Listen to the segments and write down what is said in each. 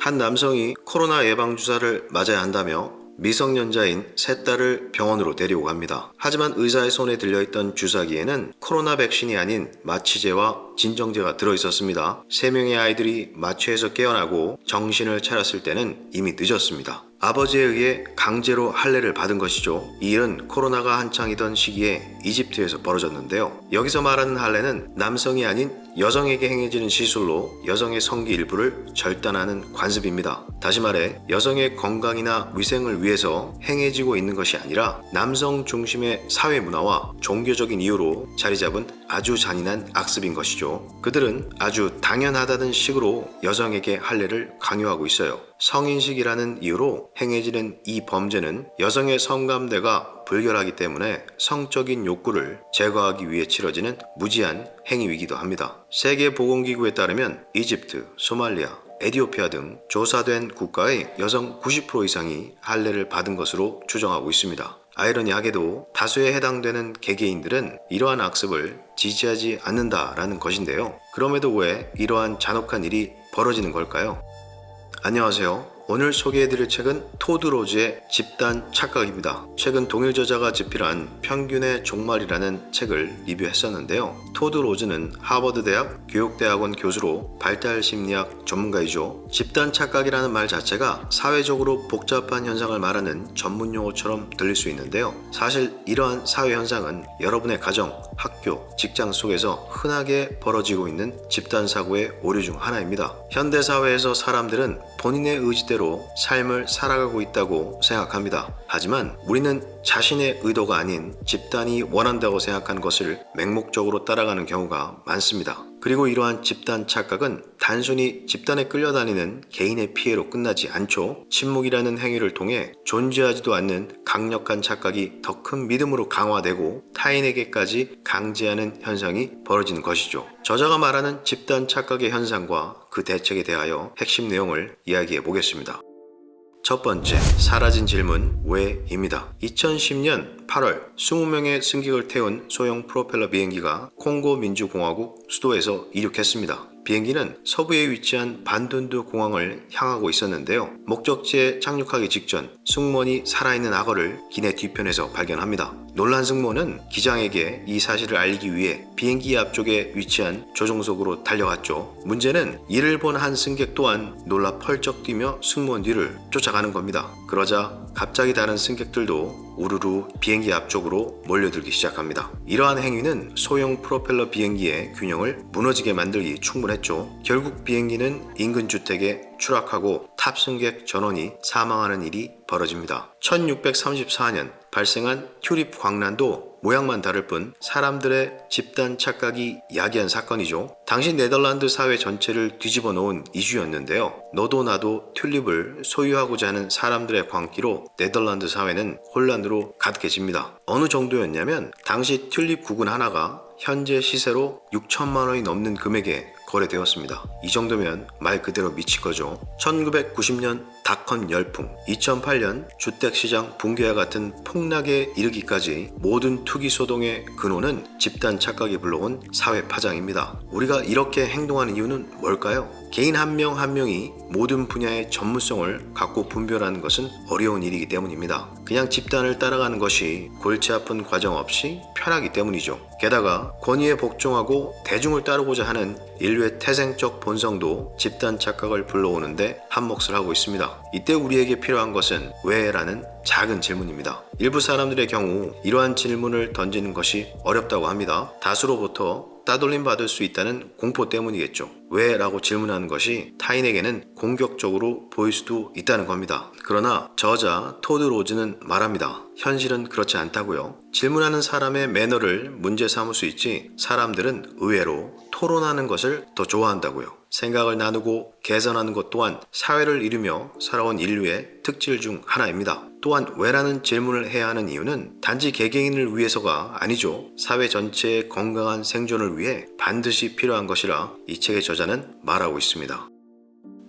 한 남성이 코로나 예방 주사를 맞아야 한다며 미성년자인 세 딸을 병원으로 데리고 갑니다. 하지만 의사의 손에 들려있던 주사기에는 코로나 백신이 아닌 마취제와 진정제가 들어있었습니다. 세 명의 아이들이 마취에서 깨어나고 정신을 차렸을 때는 이미 늦었습니다. 아버지에 의해 강제로 할례를 받은 것이죠. 이 일은 코로나가 한창이던 시기에 이집트에서 벌어졌는데요. 여기서 말하는 할례는 남성이 아닌 여성에게 행해지는 시술로 여성의 성기 일부를 절단하는 관습입니다. 다시 말해 여성의 건강이나 위생을 위해서 행해지고 있는 것이 아니라 남성 중심의 사회 문화와 종교적인 이유로 자리 잡은 아주 잔인한 악습인 것이죠. 그들은 아주 당연하다는 식으로 여성에게 할례를 강요하고 있어요. 성인식이라는 이유로 행해지는 이 범죄는 여성의 성감대가 불결하기 때문에 성적인 욕구를 제거하기 위해 치러지는 무지한 행위이기도 합니다. 세계보건기구에 따르면 이집트, 소말리아, 에디오피아 등 조사된 국가의 여성 90% 이상이 할례를 받은 것으로 추정하고 있습니다. 아이러니하게도 다수에 해당되는 개개인들은 이러한 악습을 지지하지 않는다라는 것인데요. 그럼에도 왜 이러한 잔혹한 일이 벌어지는 걸까요? 안녕하세요. 오늘 소개해드릴 책은 토드 로즈의 집단 착각입니다. 최근 동일 저자가 집필한 평균의 종말이라는 책을 리뷰했었는데요. 토드 로즈는 하버드 대학 교육대학원 교수로 발달 심리학 전문가이죠. 집단 착각이라는 말 자체가 사회적으로 복잡한 현상을 말하는 전문 용어처럼 들릴 수 있는데요. 사실 이러한 사회 현상은 여러분의 가정, 학교, 직장 속에서 흔하게 벌어지고 있는 집단 사고의 오류 중 하나입니다. 현대 사회에서 사람들은 본인의 의지대로 삶을 살아가고 있다고 생각합니다. 하지만 우리는 자신의 의도가 아닌 집단이 원한다고 생각하는 것을 맹목적으로 따라가는 경우가 많습니다. 그리고 이러한 집단 착각은 단순히 집단에 끌려다니는 개인의 피해로 끝나지 않죠. 침묵이라는 행위를 통해 존재하지도 않는 강력한 착각이 더 큰 믿음으로 강화되고 타인에게까지 강제하는 현상이 벌어지는 것이죠. 저자가 말하는 집단 착각의 현상과 그 대책에 대하여 핵심 내용을 이야기해 보겠습니다. 첫 번째, 사라진 질문 왜입니다. 2010년 8월 20명의 승객을 태운 소형 프로펠러 비행기가 콩고 민주공화국 수도에서 이륙했습니다. 비행기는 서부에 위치한 반둔두 공항을 향하고 있었는데요. 목적지에 착륙하기 직전 승무원이 살아있는 악어를 기내 뒤편에서 발견합니다. 놀란 승무원은 기장에게 이 사실을 알리기 위해 비행기 앞쪽에 위치한 조종석으로 달려갔죠. 문제는 이를 본 한 승객 또한 놀라 펄쩍 뛰며 승무원 뒤를 쫓아가는 겁니다. 그러자 갑자기 다른 승객들도 우르르 비행기 앞쪽으로 몰려들기 시작합니다. 이러한 행위는 소형 프로펠러 비행기의 균형을 무너지게 만들기 충분했죠. 결국 비행기는 인근 주택에 추락하고 탑승객 전원이 사망하는 일이 벌어집니다. 1634년 발생한 튤립 광란도 모양만 다를 뿐 사람들의 집단 착각이 야기한 사건이죠. 당시 네덜란드 사회 전체를 뒤집어 놓은 이슈였는데요. 너도 나도 튤립을 소유하고자 하는 사람들의 광기로 네덜란드 사회는 혼란으로 가득해집니다. 어느 정도였냐면 당시 튤립 구근 하나가 현재 시세로 6천만 원이 넘는 금액에 거래되었습니다. 이 정도면 말 그대로 미친 거죠. 1990년 닷컴 열풍, 2008년 주택시장 붕괴와 같은 폭락에 이르기까지 모든 투기 소동의 근원은 집단 착각이 불러온 사회 파장입니다. 우리가 이렇게 행동하는 이유는 뭘까요? 개인 한명한 명이 모든 분야의 전문성을 갖고 분별하는 것은 어려운 일이기 때문입니다. 그냥 집단을 따라가는 것이 골치 아픈 과정 없이 편하기 때문이죠. 게다가 권위에 복종하고 대중을 따르고자 하는 인류의 태생적 본성도 집단 착각을 불러오는데 한몫을 하고 있습니다. 이때 우리에게 필요한 것은 왜 라는 작은 질문입니다. 일부 사람들의 경우 이러한 질문을 던지는 것이 어렵다고 합니다. 다수로부터 따돌림 받을 수 있다는 공포 때문이겠죠. 왜? 라고 질문하는 것이 타인에게는 공격적으로 보일 수도 있다는 겁니다. 그러나 저자 토드 로즈는 말합니다. 현실은 그렇지 않다고요. 질문하는 사람의 매너를 문제 삼을 수 있지 사람들은 의외로 토론하는 것을 더 좋아한다고요. 생각을 나누고 개선하는 것 또한 사회를 이루며 살아온 인류의 특질 중 하나입니다. 또한 왜라는 질문을 해야 하는 이유는 단지 개개인을 위해서가 아니죠. 사회 전체의 건강한 생존을 위해 반드시 필요한 것이라 이 책의 저자는 말하고 있습니다.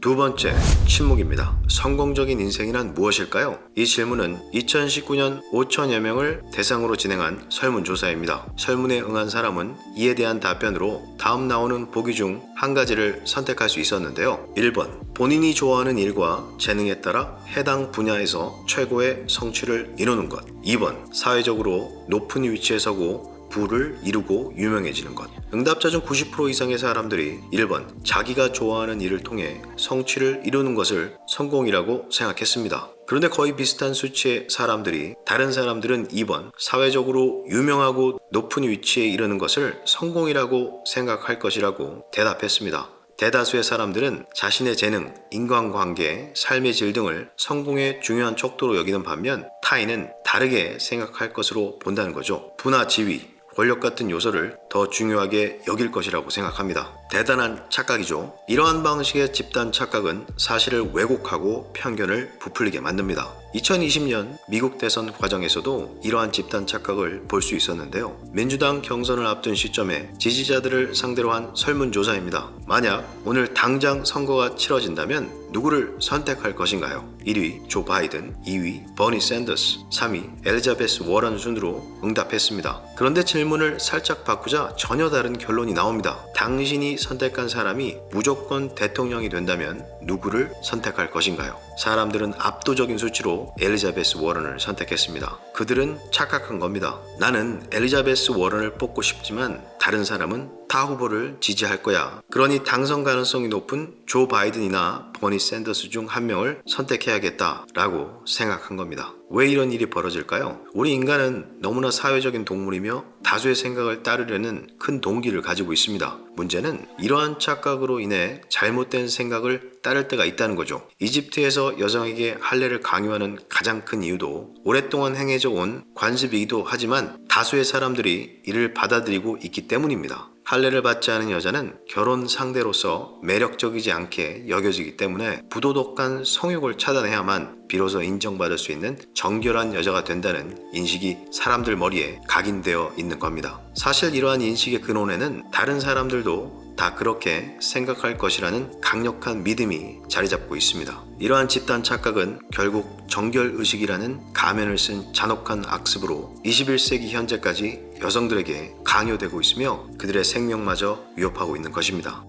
두 번째, 침묵입니다. 성공적인 인생이란 무엇일까요? 이 질문은 2019년 5천여 명을 대상으로 진행한 설문조사입니다. 설문에 응한 사람은 이에 대한 답변으로 다음 나오는 보기 중 한 가지를 선택할 수 있었는데요. 1번, 본인이 좋아하는 일과 재능에 따라 해당 분야에서 최고의 성취를 이루는 것. 2번, 사회적으로 높은 위치에 서고 부를 이루고 유명해지는 것. 응답자 중 90% 이상의 사람들이 1번 자기가 좋아하는 일을 통해 성취를 이루는 것을 성공이라고 생각했습니다. 그런데 거의 비슷한 수치의 사람들이 다른 사람들은 2번 사회적으로 유명하고 높은 위치에 이르는 것을 성공이라고 생각할 것이라고 대답했습니다. 대다수의 사람들은 자신의 재능, 인간관계, 삶의 질 등을 성공의 중요한 척도로 여기는 반면 타인은 다르게 생각할 것으로 본다는 거죠. 부나 지위, 권력 같은 요소를 더 중요하게 여길 것이라고 생각합니다. 대단한 착각이죠. 이러한 방식의 집단 착각은 사실을 왜곡하고 편견을 부풀리게 만듭니다. 2020년 미국 대선 과정에서도 이러한 집단 착각을 볼 수 있었는데요. 민주당 경선을 앞둔 시점에 지지자들을 상대로 한 설문조사입니다. 만약 오늘 당장 선거가 치러진다면 누구를 선택할 것인가요? 1위 조 바이든, 2위 버니 샌더스, 3위 엘리자베스 워런 순으로 응답했습니다. 그런데 질문을 살짝 바꾸자 전혀 다른 결론이 나옵니다. 당신이 선택한 사람이 무조건 대통령이 된다면 누구를 선택할 것인가요? 사람들은 압도적인 수치로 엘리자베스 워런을 선택했습니다. 그들은 착각한 겁니다. 나는 엘리자베스 워런을 뽑고 싶지만 다른 사람은 타 후보를 지지할 거야. 그러니 당선 가능성이 높은 조 바이든이나 버니 샌더스 중 한 명을 선택해야겠다 라고 생각한 겁니다. 왜 이런 일이 벌어질까요? 우리 인간은 너무나 사회적인 동물이며 다수의 생각을 따르려는 큰 동기를 가지고 있습니다. 문제는 이러한 착각으로 인해 잘못된 생각을 따를 때가 있다는 거죠. 이집트에서 여성에게 할례를 강요하는 가장 큰 이유도 오랫동안 행해져 온 관습이기도 하지만 다수의 사람들이 이를 받아들이고 있기 때문입니다. 할례를 받지 않은 여자는 결혼 상대로서 매력적이지 않게 여겨지기 때문에 부도덕한 성욕을 차단해야만 비로소 인정받을 수 있는 정결한 여자가 된다는 인식이 사람들 머리에 각인되어 있는 겁니다. 사실 이러한 인식의 근원에는 다른 사람들도 다 그렇게 생각할 것이라는 강력한 믿음이 자리 잡고 있습니다. 이러한 집단 착각은 결국 정결 의식이라는 가면을 쓴 잔혹한 악습으로 21세기 현재까지 여성들에게 강요되고 있으며 그들의 생명마저 위협하고 있는 것입니다.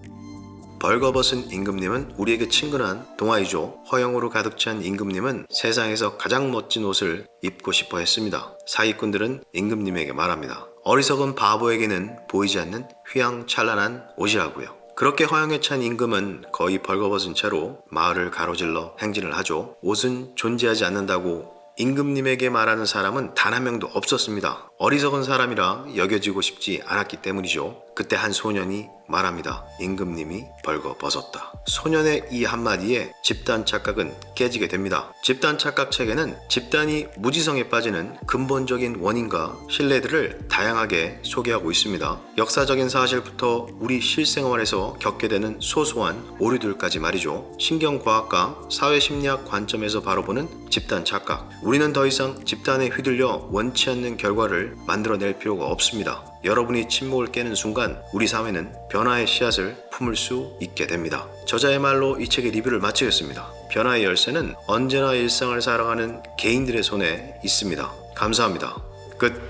벌거벗은 임금님은 우리에게 친근한 동아이죠. 허영으로 가득 찬 임금님은 세상에서 가장 멋진 옷을 입고 싶어 했습니다. 사기꾼들은 임금님에게 말합니다. 어리석은 바보에게는 보이지 않는 휘황찬란한 옷이라고요. 그렇게 허영에 찬 임금은 거의 벌거벗은 채로 마을을 가로질러 행진을 하죠. 옷은 존재하지 않는다고 임금님에게 말하는 사람은 단 한 명도 없었습니다. 어리석은 사람이라 여겨지고 싶지 않았기 때문이죠. 그때 한 소년이 말합니다. 임금님이 벌거 벗었다. 소년의 이 한마디에 집단 착각은 깨지게 됩니다. 집단 착각 체계는 집단이 무지성에 빠지는 근본적인 원인과 신뢰들을 다양하게 소개하고 있습니다. 역사적인 사실부터 우리 실생활에서 겪게 되는 소소한 오류들까지 말이죠. 신경과학과 사회심리학 관점에서 바로 보는 집단 착각. 우리는 더 이상 집단에 휘둘려 원치 않는 결과를 만들어낼 필요가 없습니다. 여러분이 침묵을 깨는 순간 우리 사회는 변화의 씨앗을 품을 수 있게 됩니다. 저자의 말로 이 책의 리뷰를 마치겠습니다. 변화의 열쇠는 언제나 일상을 살아가는 개인들의 손에 있습니다. 감사합니다. 끝.